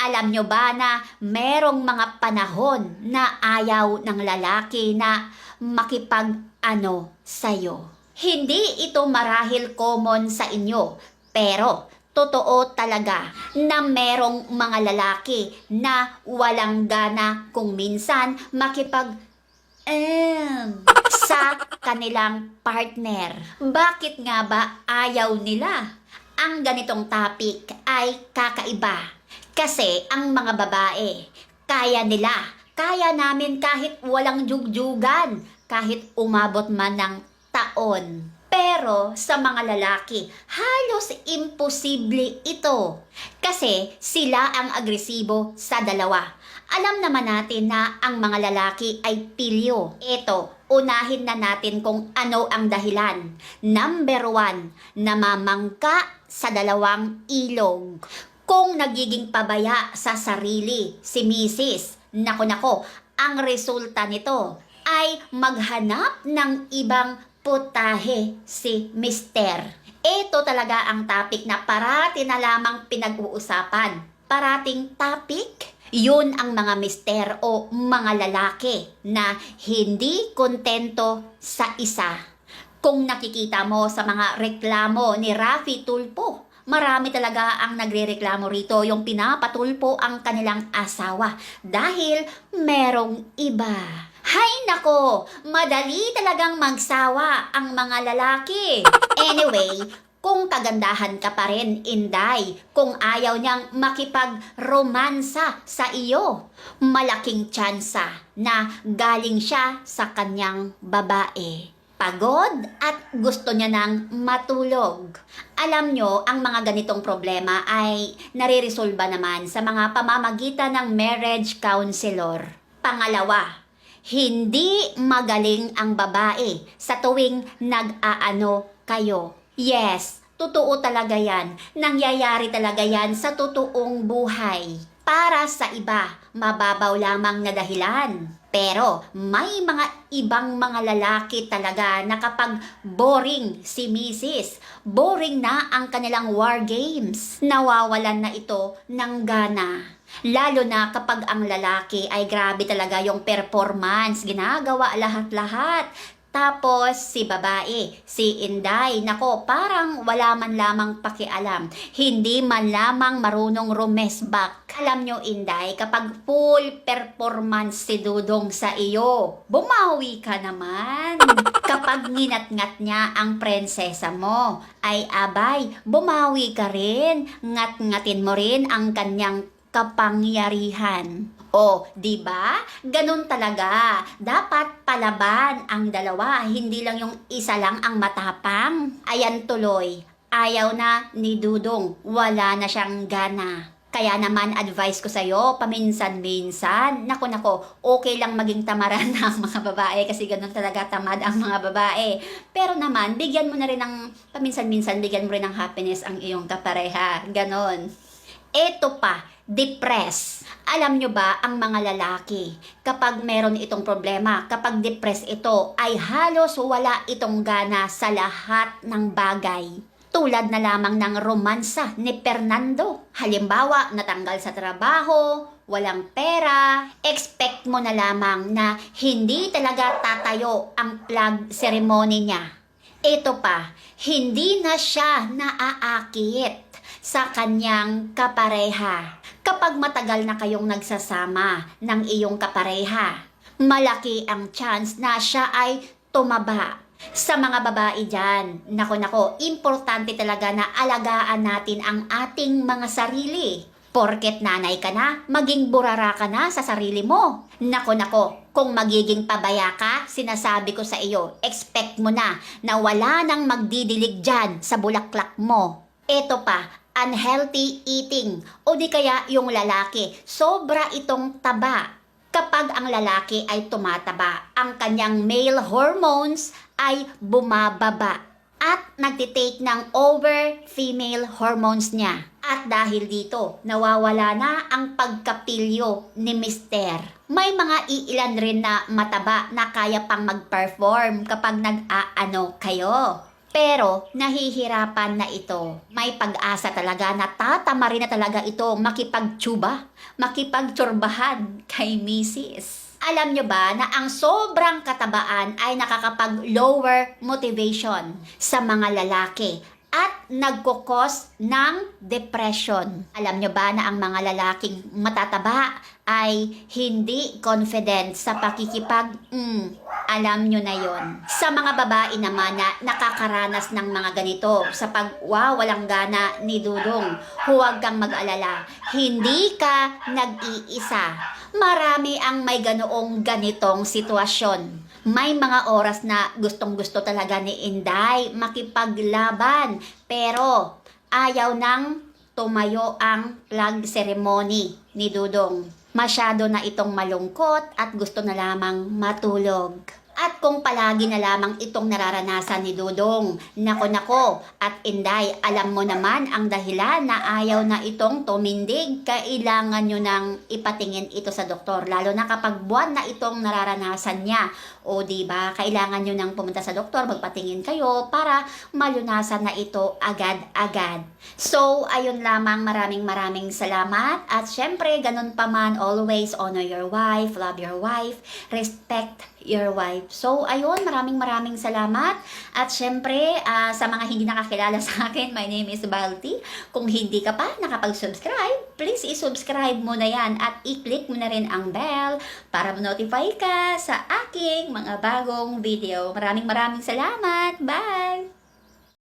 Alam nyo ba na merong mga panahon na ayaw ng lalaki na makipag ano sa'yo? Hindi ito marahil common sa inyo, pero totoo talaga na merong mga lalaki na walang gana kung minsan makipag em, sa kanilang partner. Bakit nga ba ayaw nila? Ang ganitong topic ay kakaiba. Kasi ang mga babae, kaya nila, kaya namin kahit walang jugjugan, kahit umabot man ng taon. Pero sa mga lalaki, halos imposible ito. Kasi sila ang agresibo sa dalawa. Alam naman natin na ang mga lalaki ay pilyo. Ito, unahin na natin kung ano ang dahilan. Number one, namamangka sa dalawang ilog. Kung nagiging pabaya sa sarili si Mrs. Nako nako, ang resulta nito ay maghanap ng ibang putahe si Mister. Ito talaga ang topic na parati na lamang pinag-uusapan. Parating topic? Yun ang mga mister o mga lalaki na hindi kontento sa isa. Kung nakikita mo sa mga reklamo ni Rafi Tulpo, marami talaga ang nagrereklamo rito yung pinapatulpo ang kanilang asawa dahil merong iba. Hay nako, madali talagang magsawa ang mga lalaki. Anyway, kung kagandahan ka pa rin, Inday, kung ayaw niyang makipag-romansa sa iyo, malaking tsansa na galing siya sa kanyang babae. Pagod at gusto niya nang matulog. Alam nyo, ang mga ganitong problema ay nare-resolba naman sa mga pamamagitan ng marriage counselor. Pangalawa, hindi magaling ang babae sa tuwing nag-aano kayo. Yes, totoo talaga yan. Nangyayari talaga yan sa totoong buhay. Para sa iba, mababaw lamang na dahilan. Pero may mga ibang mga lalaki talaga na kapag boring si Mrs., boring na ang kanilang war games, nawawalan na ito ng gana. Lalo na kapag ang lalaki ay grabe talaga yung performance, ginagawa lahat-lahat. Tapos si babae, si Inday, nako parang wala man lamang pakialam. Hindi man lamang marunong rumesbak. Alam nyo Inday, kapag full performance si Dudong sa iyo, bumawi ka naman. Kapag nginat-ngat niya ang prinsesa mo, ay abay, bumawi ka rin. Ngat-ngatin mo rin ang kanyang kapangyarihan. O, di ba? Ganun talaga. Dapat palaban ang dalawa, hindi lang yung isa lang ang matapang. Ayan tuloy. Ayaw na ni Dudong. Wala na siyang gana. Kaya naman advice ko sa'yo, paminsan-minsan, nako nako, okay lang maging tamaran ng mga babae kasi ganun talaga tamad ang mga babae. Pero naman, bigyan mo na rin ng, paminsan-minsan, bigyan mo rin ng happiness ang iyong kapareha. Ganon. Eto pa, depress. Alam nyo ba ang mga lalaki, kapag meron itong problema, kapag depressed ito, ay halos wala itong gana sa lahat ng bagay. Tulad na lamang ng romansa ni Fernando. Halimbawa, natanggal sa trabaho, walang pera, expect mo na lamang na hindi talaga tatayo ang plug ceremony niya. Ito pa, hindi na siya naaakit sa kanyang kapareha. Kapag matagal na kayong nagsasama ng iyong kapareha, malaki ang chance na siya ay tumaba. Sa mga babae dyan, nako nako, importante talaga na alagaan natin ang ating mga sarili. Porket nanay ka na, maging burara ka na sa sarili mo. Nako nako, kung magiging pabaya ka, sinasabi ko sa iyo, expect mo na na wala nang magdidilig dyan sa bulaklak mo. Ito pa, unhealthy eating o di kaya yung lalaki, sobra itong taba. Kapag ang lalaki ay tumataba, ang kanyang male hormones ay bumababa at nagtitake ng over female hormones niya. At dahil dito, nawawala na ang pagkapilyo ni Mister. May mga iilan rin na mataba na kaya pang mag-perform kapag nag-aano kayo. Pero nahihirapan na ito. May pag-asa talaga na tatama rin na talaga ito makipagtsuba, makipagtsurbahan kay Mrs. Alam nyo ba na ang sobrang katabaan ay nakakapag-lower motivation sa mga lalaki at nagkukos ng depression. Alam nyo ba na ang mga lalaking matataba ay hindi confident sa pakikipag mm, alam nyo na yon. Sa mga babae naman na nakakaranas ng mga ganito sa pag wow, walang gana ni Dudong, huwag kang mag-alala. Hindi ka nag-iisa. Marami ang may ganoong ganitong sitwasyon. May mga oras na gustong gusto talaga ni Inday makipaglaban pero ayaw nang tumayo ang flag ceremony ni Dudong. Masyado na itong malungkot at gusto na lamang matulog. At kung palagi na lamang itong nararanasan ni Dudong, nako nako, at Inday, alam mo naman ang dahilan na ayaw na itong tumindig, kailangan nyo nang ipatingin ito sa doktor, lalo na kapag buwan na itong nararanasan niya. O ba kailangan nyo nang pumunta sa doktor, magpatingin kayo para malunasan na ito agad-agad. So, ayun lamang, maraming maraming salamat. At syempre, ganun pa man, always honor your wife, love your wife, respect your wife. So, ayun, maraming maraming salamat. At syempre, ah, sa mga hindi nakakilala sa akin, my name is Balti. Kung hindi ka pa nakapag-subscribe, please i-subscribe mo na yan at i-click mo na rin ang bell para ma-notify ka sa aking mga bagong video. Maraming maraming salamat. Bye!